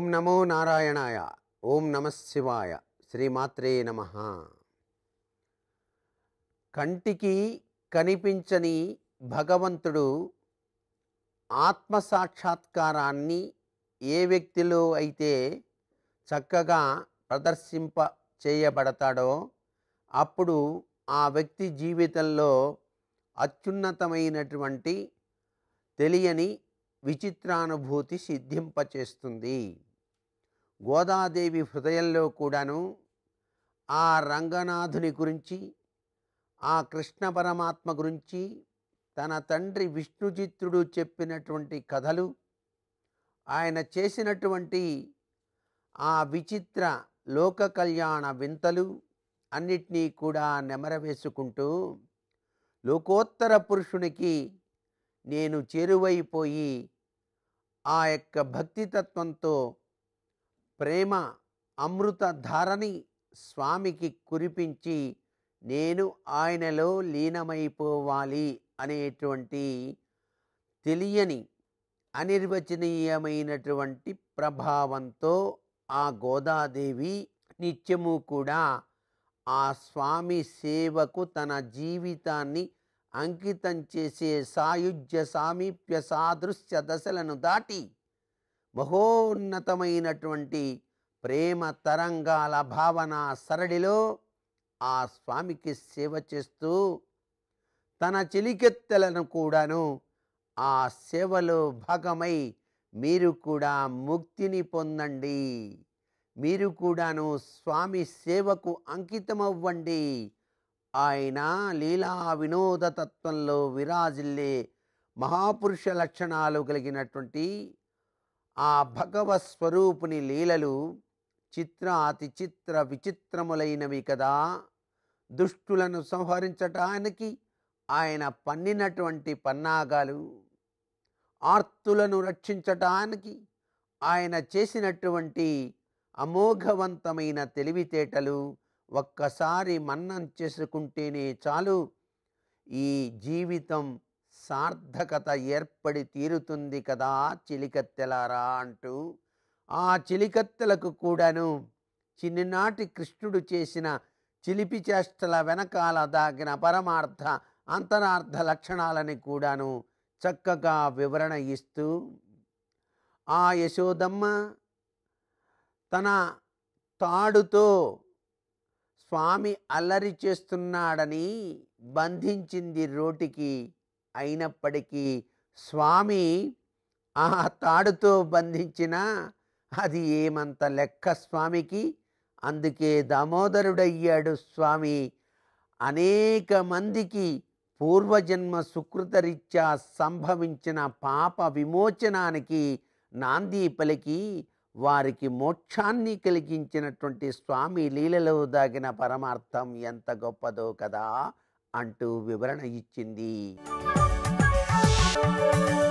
ఓం నమో నారాయణాయ. ఓం నమశివాయ శ్రీమాత్రే నమ. కంటికి కనిపించని భగవంతుడు ఆత్మ సాక్షాత్కారాన్ని ఏ వ్యక్తిలో అయితే చక్కగా ప్రదర్శింప చేయబడతాడో అప్పుడు ఆ వ్యక్తి జీవితంలో అత్యున్నతమైనటువంటి తెలియని విచిత్రానుభూతి సిద్ధింపచేస్తుంది. గోదాదేవి హృదయంలో కూడాను ఆ రంగనాథుని గురించి ఆ కృష్ణ పరమాత్మ గురించి తన తండ్రి విష్ణుచిత్రుడు చెప్పినటువంటి కథలు ఆయన చేసినటువంటి ఆ విచిత్ర లోక కళ్యాణ వింతలు అన్నిటినీ కూడా నెమరవేసుకుంటూ లోకోత్తర పురుషునికి నేను చేరువైపోయి ఆ యొక్క భక్తితత్వంతో ప్రేమ అమృతధారని స్వామికి కురిపించి నేను ఆయనలో లీనమైపోవాలి అనేటువంటి తెలియని అనిర్వచనీయమైనటువంటి ప్రభావంతో ఆ గోదాదేవి నిత్యము కూడా ఆ స్వామి సేవకు తన జీవితాన్ని అంకితం చేసే సాయుజ్య సామీప్య సాదృశ్య దశలను దాటి మహోన్నతమైనటువంటి ప్రేమ తరంగాల భావన సరళిలో ఆ స్వామికి సేవ చేస్తూ తన చిలికెత్తెలను కూడాను ఆ సేవలో భాగమై మీరు కూడా ముక్తిని పొందండి. మీరు కూడాను స్వామి సేవకు అంకితమవ్వండి. ఆయన లీలా వినోద తత్వంలో విరాజిల్లే మహాపురుష లక్షణాలు కలిగినటువంటి ఆ భగవత్ స్వరూపుని లీలలు చిత్ర అతి చిత్ర విచిత్రములైనవి కదా. దుష్టులను సంహరించటానికి ఆయన పన్నినటువంటి పన్నాగాలు ఆర్తులను రక్షించటానికి ఆయన చేసినటువంటి అమోఘవంతమైన తెలివితేటలు ఒక్కసారి మన్నం చేసుకుంటేనే చాలు. ఈ జీవితం సార్థకత ఏర్పడి తీరుతుంది కదా చిలికత్తెలారా అంటూ ఆ చిలికత్తెలకు కూడాను చిన్ననాటి కృష్ణుడు చేసిన చిలిపి చేష్టల వెనకాల దాగిన పరమార్థ అంతరార్థ లక్షణాలని కూడాను చక్కగా వివరణ ఇస్తూ ఆ యశోదమ్మ తన తాడుతో స్వామి అల్లరి చేస్తున్నాడని బంధించింది రోటికి అయినప్పటికీ స్వామి ఆ తాడుతో బంధించిన అది ఏమంత లెక్క స్వామికి? అందుకే దామోదరుడయ్యాడు స్వామి. అనేక మందికి పూర్వజన్మ సుకృతరీత్యా సంభవించిన పాప విమోచనానికి నాంది పలికి వారికి మోక్షాన్ని కలిగించినటువంటి స్వామి లీలలో దాగిన పరమార్థం ఎంత గొప్పదో కదా అంటూ వివరణ ఇచ్చింది. Música